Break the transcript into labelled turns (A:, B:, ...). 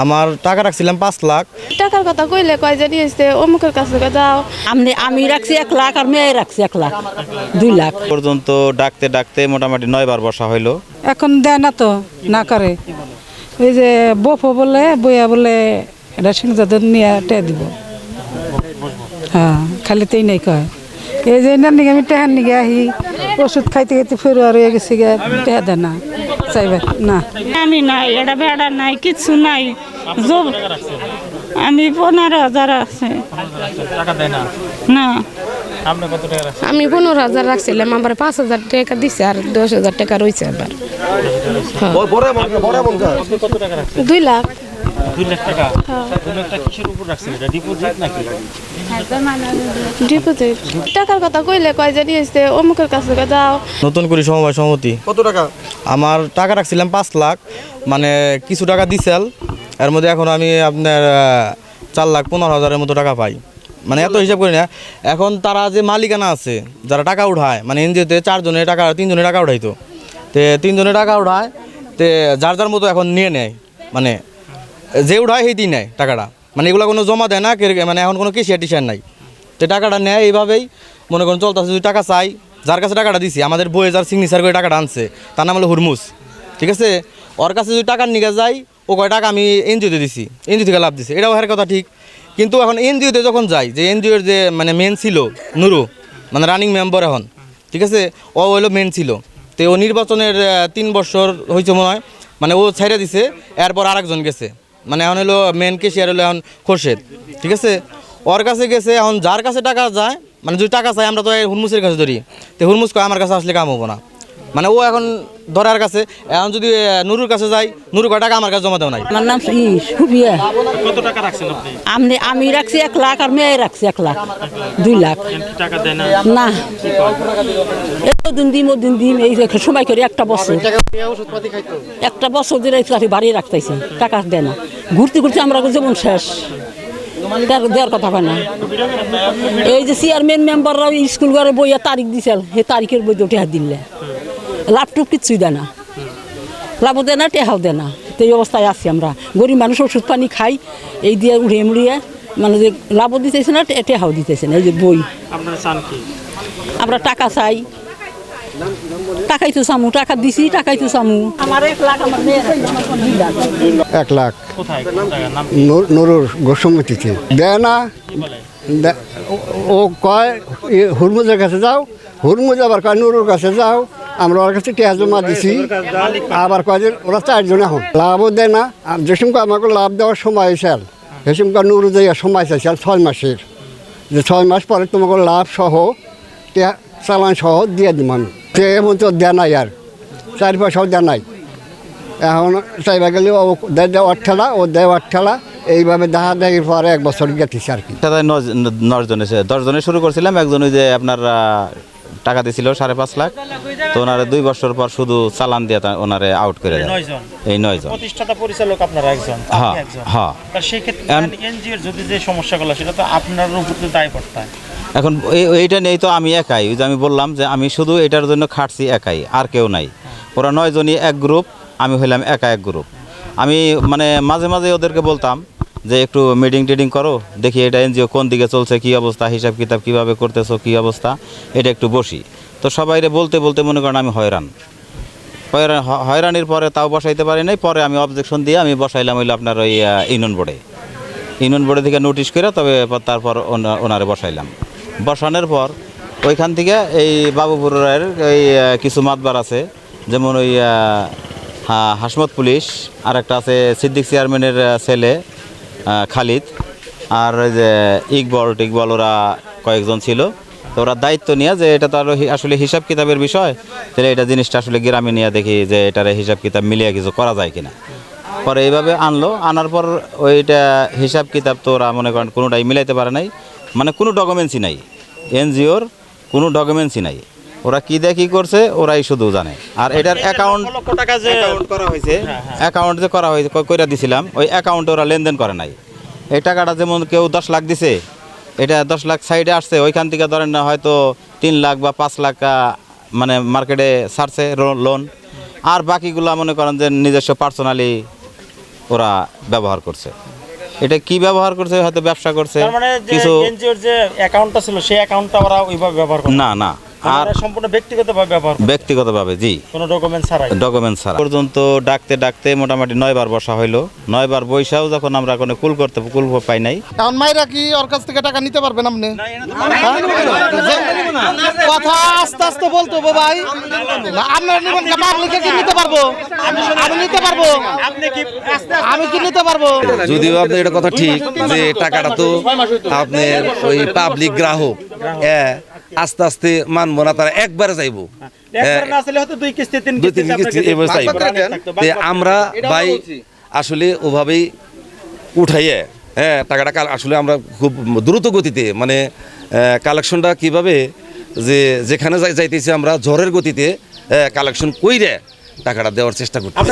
A: আমার টাকা রাখছিলাম পাঁচ লাখ।
B: টাকার কথা কইলে কয় যে নিয়েছে অমুকের কাছে যাও
C: আমি আমি রাখছি এক লাখ আর মেয়ে রাখছি এক লাখ দুই লাখ।
A: পর্যন্ত ডাকতে ডাকতে মোটামুটি নয়বার বসা হইল।
D: এখন দেয় না তো না করে। ওই যে বফ বলে বইয়া বলে রেশন যাদের নিয়ে টে দিব। হ্যাঁ খালি তেই নাই কয়। এই যে এনার নিগে আমি টেহার নিগে আহি ওষুধ খাইতে খাইতে ফেরুয়া রয়ে গেছি গে টেহা দেয় না। চাইবে? না।
E: আমি নাই এটা বেড়া নাই কিছু নাই। আমি পনেরো হাজার আছে। না।
B: আমি পনেরো হাজার রাখছিলাম আমার পাঁচ হাজার টাকা দিছে আর দশ হাজার টাকা রয়েছে আবার। দুই লাখ।
F: ডিপোজিট
B: টাকার কথা কইলে কয় যে নিয়েছে অমুকের কাছে যাও।
A: নতুন করে সমবায় সমিতি।
G: কত টাকা?
A: আমার টাকা রাখছিলাম পাঁচ লাখ মানে কিছু টাকা দিছেল এর মধ্যে এখন আমি আপনার চার লাখ পনেরো হাজারের মতো টাকা পাই। মানে এত হিসাব করি না। এখন তারা যে মালিকানা আছে, যারা টাকা উঠায় মানে এনজিওতে চারজনের টাকা তিনজনের টাকা উঠাইতো। তে তিনজনে টাকা উঠায়, তে যার যার মতো এখন নিয়ে নেয় মানে যে উঠায় সেই নেয় টাকাটা। মানে এগুলো কোনো জমা দেয় না মানে এখন কোনো কেশিয়ার টিশিয়ার নাই। তো টাকাটা নেয় এইভাবেই, মনে করেন চলতেছে যদি টাকা চাই, যার কাছে টাকাটা দিছি, আমাদের বইয়ে যার সিগনেচার করে টাকাটা আনছে, তার নাম হলো হুরমুস ঠিক আছে? ওর কাছে যদি টাকার নিকে যাই ও কয়, টাকা আমি এনজিওতে দিছি এনজিও থেকে লাভ দিছে। এটাও হের কথা ঠিক। কিন্তু এখন এনজিওতে যখন যাই, যে এনজিওর যে মানে মেন ছিল নুরু মানে রানিং মেম্বার এখন, ঠিক আছে? ও হইল মেন ছিল। তো ও নির্বাচনের তিন বছর হয়েছে মনে হয়। মানে ও ছেড়ে দিছে, এরপর আরেকজন গেছে। মানে এখন হলো মেন কেশিয়ার হলো এখন খোরশেদ, ঠিক আছে? ওর কাছে গেছে, এখন যার কাছে টাকা যায় মানে যদি টাকা চাই আমরা তো হুরমুসের কাছে ধরি। তো হুরমুস আমার কাছে আসলে কাম হব না। মানে ও এখন ধরার কাছে এখন যদি নুরুর কাছে যাই নুরু কয় টাকা আমার কাছে জমা দেওয়া নাই।
C: আমার নাম সুবিয়া
F: কত টাকা রাখছেন আপনি?
C: আমি আমি রাখছি এক লাখ আর মেয়ে রাখছি এক লাখ দুই লাখ।
F: টাকা দেয় না?
C: না। এত দিন দিম ও দিন দিম এই যে সময় করে একটা বছর। একটা বছর ধরে তাকে বাড়ি রাখতেছে টাকা দেয় না। ঘুরতে ঘুরতে আমরা যেমন শেষ। তার দেওয়ার কথা হয় না। এই যে চেয়ারম্যান মেম্বাররা স্কুল ঘরে বইয়া তারিখ দিছিল সেই তারিখের বই দুটি হাত দিলে। লাভটুক কিচ্ছুই দেয় না। লাভও দেয় না টেহাও দেয় না। তো এই অবস্থায় আছি আমরা। গরিব মানুষ ওষুধ পানি খাই এই দিয়ে উড়িয়ে মুড়িয়ে মানে যে লাভও দিতেছে না টেহাও দিতেছে না। এই যে বই।
F: আপনারা চান কি?
C: আমরা টাকা চাই। টাকাই তো চামু টাকা দিছি টাকাই তো চামু। আমার এক লাখ আমার এক লাখ,
G: নুরুর গোসমিতিতে দেয় না। ও- কয় হুরমুজের কাছে যাও। হুরমুজ আবার কয় নুরুর কাছে যাও। আমরা ওর কাছে টেহা জমা দিছি। আবার কয় যে ওরা চারজন এখন। লাভও দেয় না। আর যে সময় আমাকে লাভ দেওয়ার সময় হয়েছিল সে সময় নুরু দেওয়ার সময় চাইছিল ছয় মাসের। যে ছয় মাস পরে তোমাকে লাভ সহ টেহা চালান সহ দিয়ে দিম আমি। সে এমন তো দেয় নাই আর। চারি পয়সাও দেয় নাই। এখন চাইবা গেলে ও দেয় দেওয়ার ঠেলা, ও দেওয়ার ঠেলা। এইভাবে দেখা দেখি পরে এক বছর গেছিস আর কি।
H: সাথে নয় জনে দশ জনে শুরু করছিলাম। একজন ওই যে আপনার টাকা দিছিল সাড়ে পাঁচ লাখ। তো ওনারে দুই বছর পর শুধু চালান দিয়ে ওনারে আউট করে দেয় এই নয় জন
F: প্রতিষ্ঠাতা পরিচালক আপনারা একজন
H: হ্যাঁ,
F: একজন।
H: হ্যাঁ।
F: সেক্ষেত্রে
H: এখন-
F: এনজিওর যদি যে সমস্যাগুলো সেটা তো আপনার উপর তো দায় পড়তায়।
H: এখন এই- এইটা নেই তো আমি একাই। ওই যে আমি বললাম যে আমি শুধু এটার জন্য খাটছি একাই আর কেউ নাই। ওরা নয় জনই এক গ্রুপ আমি হইলাম একা এক গ্রুপ আমি মানে মাঝে মাঝে ওদেরকে বলতাম যে একটু মিটিং টিডিং করো দেখি এটা এনজিও কোন দিকে চলছে কি অবস্থা হিসাব কিতাব কীভাবে করতেছো কি অবস্থা এটা একটু বসি। তো সবাইরে বলতে বলতে মনে করেন আমি হয়রান। হয়রান হয়রানির পরে তাও বসাইতে পারি নাই পরে আমি অবজেকশন দিয়ে আমি বসাইলাম হইল আপনার ওই ইউনিয়ন বোর্ডে ইউনিয়ন বোর্ডে থেকে নোটিশ করে তবে তারপর ওনা- ওনারে বসাইলাম। বসানোর পর ওইখান থেকে এই বাবুপুরের এই আহ, কিছু মাতবার আছে যেমন ওই হাসমত পুলিশ আর একটা আছে সিদ্দিক চেয়ারম্যানের ছেলে। খালিদ আর যে ইকবল, টিকবল, ওরা কয়েকজন ছিল। তো ওরা দায়িত্ব নিয়ে যে এটা তো আসলে হিসাব কিতাবের বিষয়, তাহলে এটা জিনিসটা আসলে গ্রামে নিয়ে দেখি যে এটার হিসাব কিতাব মিলিয়ে কিছু করা যায় কিনা। পরে এইভাবে আনলো, আনার পর ওইটা হিসাব কিতাব তো ওরা মনে করেন কোনোটাই মিলাইতে পারে নাই। মানে কোনো ডকুমেন্টসই নাই। এনজিওর কোনো ডকুমেন্টসই নাই। ওরা কি দিয়ে কি করছে ওরাই শুধু জানে। আর এটার অ্যাকাউন্ট
F: টাকা যে
H: করা হয়েছে অ্যাকাউন্ট যে করা হয়েছে কইরা দিছিলাম ওই অ্যাকাউন্টে ওরা লেনদেন করে নাই। এই টাকাটা যেমন কেউ দশ লাখ দিছে এটা দশ লাখ সাইডে আসছে ওইখান থেকে ধরেন না হয়তো তিন লাখ বা পাঁচ লাখ মানে মার্কেটে ছাড়ছে লোন আর বাকিগুলো মনে করেন যে নিজস্ব পার্সোনালি ওরা ব্যবহার করছে। এটা কি ব্যবহার করছে হয়তো ব্যবসা করছে
F: মানে যে
H: কিছু
F: এনজিওর যে অ্যাকাউন্টটা ছিল সেই অ্যাকাউন্টটা ওরা ওইভাবে ব্যবহার করে
H: না না।
F: আর সম্পূর্ণ ব্যক্তিগতভাবে ব্যবহার
H: ব্যক্তিগতভাবে জি।
F: কোনো ডকুমেন্ট ছাড়াই?
H: ডকুমেন্ট ছাড়া। পর্যন্ত ডাকতে ডাকতে মোটামুটি নয়বার বসা হইল। নয়বার বৈশাও যখন আমরা কোনো কুল করতে কুল পাই নাই।
I: এখন মাইরা কি ওর কাছ থেকে টাকা নিতে পারবেন আপনি? কথা আস্তে আস্তে বলতে ভাই। আপনারা নেবেন পাবলিকে কি নিতে পারব? আমি নিতে পারব।
F: আপনি কি আস্তে
I: আমি কি নিতে পারব?
J: যদিও আপনার এটা কথা ঠিক যে টাকাটা তো আপনার ওই পাবলিক গ্রাহক। হ্যাঁ। আস্তে আস্তে মানবো না তারা একবারে যাইবো।
F: দুই তিন কিস্তি
J: এবার চাইব। আমরা ভাই আসলে ওভাবেই উঠাইয়ে হ্যাঁ টাকাটা কাল আসলে আমরা খুব দ্রুত গতিতে মানে কালেকশনটা কীভাবে যে যেখানে যাই- যাইতেছি আমরা ঝড়ের গতিতে কালেকশন কইরে টাকাটা দেওয়ার চেষ্টা করছি